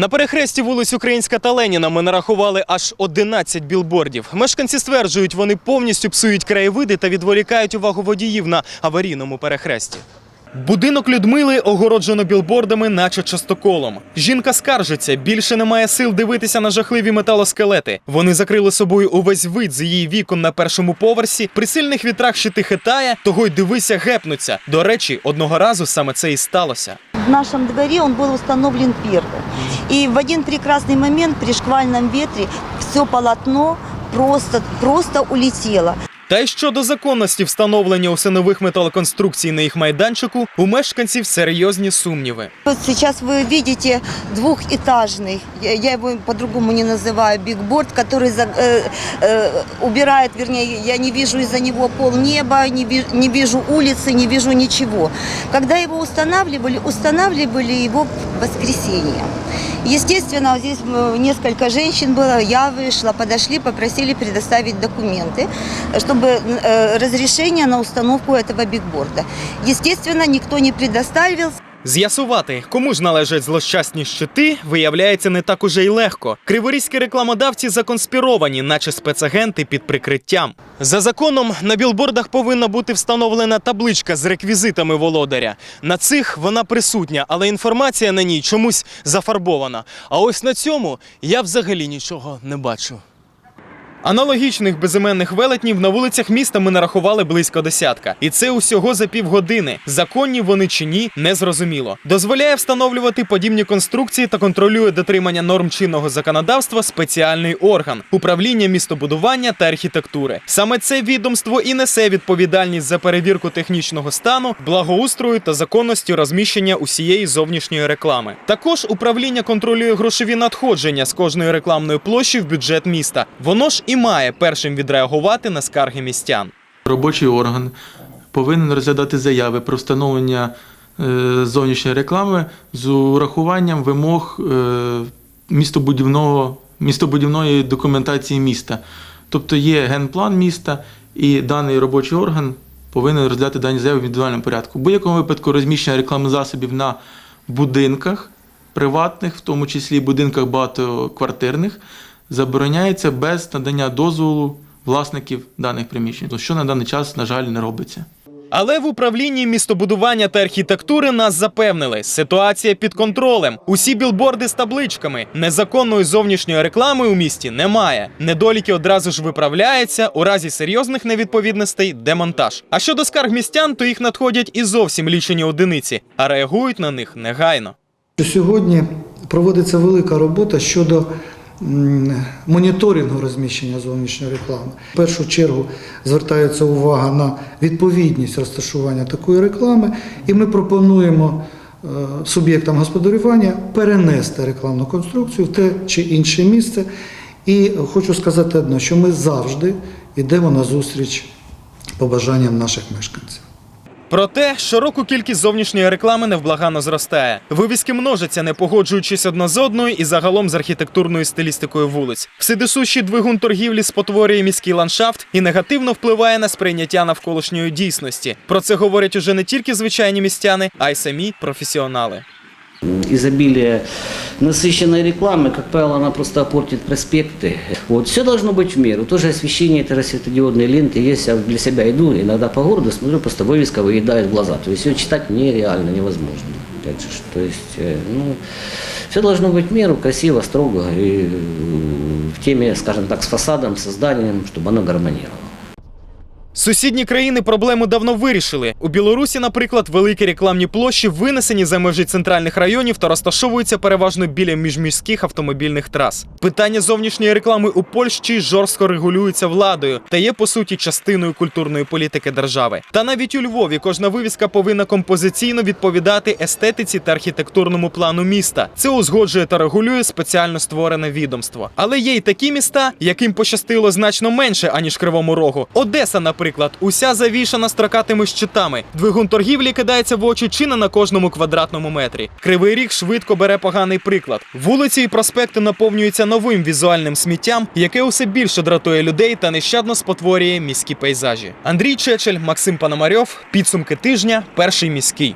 На перехресті вулиць Українська та Леніна ми нарахували аж 11 білбордів. Мешканці стверджують, вони повністю псують краєвиди та відволікають увагу водіїв на аварійному перехресті. Будинок Людмили огороджено білбордами, наче частоколом. Жінка скаржиться, більше немає сил дивитися на жахливі металоскелети. Вони закрили собою увесь вид з її вікон на першому поверсі. При сильних вітрах щити хитає, того й дивися, гепнуться. До речі, одного разу саме це і сталося В нашем дворе он был установлен первым. И в один прекрасный момент при шквальном ветре все полотно просто, просто улетело. Та й щодо законності встановлення усинових металоконструкцій на їх майданчику, у мешканців серйозні сумніви. Вот сейчас вы видите двухэтажный, я я его по-другому не называю, бигборд, который за- э, э, убирает, вернее, я не вижу из-за него пол неба, не, ви- не вижу улицы, не вижу ничего. Когда его устанавливали, устанавливали его в воскресенье. Естественно, здесь э, несколько женщин было, я вышла, подошли, попросили предоставить документы, чтобы э, разрешение на установку этого бигборда. Естественно, никто не предоставил. З'ясувати, кому ж належать злощасні щити, виявляється не так уже й легко. Криворізькі рекламодавці законспіровані, наче спецагенти під прикриттям. За законом на білбордах повинна бути встановлена табличка з реквізитами володаря. На цих вона присутня, але інформація на ній чомусь зафарбована. А ось на цьому я взагалі нічого не бачу. Аналогічних безіменних велетнів на вулицях міста ми нарахували близько десятка. І це усього за півгодини. Законні вони чи ні, не зрозуміло. Дозволяє встановлювати подібні конструкції та контролює дотримання норм чинного законодавства спеціальний орган управління містобудування та архітектури. Саме це відомство і несе відповідальність за перевірку технічного стану, благоустрою та законності розміщення усієї зовнішньої реклами. Також управління контролює грошові надходження з кожної рекламної площі в бюджет міста. Воно ж і має першим відреагувати на скарги містян. Робочий орган повинен розглядати заяви про встановлення е, зовнішньої реклами з урахуванням вимог е, містобудівного, містобудівної документації міста. Тобто є генплан міста, і даний робочий орган повинен розглядати дані заяви в індивідуальному порядку. В будь-якому випадку розміщення рекламних засобів на будинках приватних, в тому числі будинках багатоквартирних, забороняється без надання дозволу власників даних приміщень, що на даний час, на жаль, не робиться. Але в управлінні містобудування та архітектури нас запевнили, ситуація під контролем. Усі білборди з табличками. Незаконної зовнішньої реклами у місті немає. Недоліки одразу ж виправляються. У разі серйозних невідповідностей демонтаж. А щодо скарг містян, то їх надходять і зовсім лічені одиниці, а реагують на них негайно. Сьогодні проводиться велика робота щодо моніторингу розміщення зовнішньої реклами. В першу чергу звертається увага на відповідність розташування такої реклами, і ми пропонуємо е, суб'єктам господарювання перенести рекламну конструкцію в те чи інше місце. І хочу сказати одне, що ми завжди йдемо на зустріч побажанням наших мешканців. Проте щороку кількість зовнішньої реклами невблаганно зростає. Вивіски множаться, не погоджуючись одна з одною і загалом з архітектурною стилістикою вулиць. Вседисущий двигун торгівлі спотворює міський ландшафт і негативно впливає на сприйняття навколишньої дійсності. Про це говорять уже не тільки звичайні містяни, а й самі професіонали. Изобилие насыщенной рекламы, как правило, она просто портит проспекты. Вот. Все должно быть в меру. Тоже освещение этой светодиодной ленты есть. Я для себя иду, иногда по городу смотрю, просто вывеска выедает глаза. То есть ее читать нереально, невозможно. Опять же, то есть, э, ну, все должно быть в меру, красиво, строго и в теме, скажем так, с фасадом, с зданием, чтобы оно гармонировало. Сусідні країни проблему давно вирішили. У Білорусі, наприклад, великі рекламні площі винесені за межі центральних районів та розташовуються переважно біля міжміських автомобільних трас. Питання зовнішньої реклами у Польщі жорстко регулюється владою та є по суті частиною культурної політики держави. Та навіть у Львові кожна вивіска повинна композиційно відповідати естетиці та архітектурному плану міста. Це узгоджує та регулює спеціально створене відомство. Але є й такі міста, яким пощастило значно менше аніж Кривому Рогу. Одеса, наприклад, уся завішана строкатими щитами. Двигун торгівлі кидається в очі чи не на кожному квадратному метрі. Кривий ріг швидко бере поганий приклад. Вулиці і проспекти наповнюються новим візуальним сміттям, яке усе більше дратує людей та нещадно спотворює міські пейзажі. Андрій Чечель, Максим Пономарьов. Підсумки тижня. Перший міський.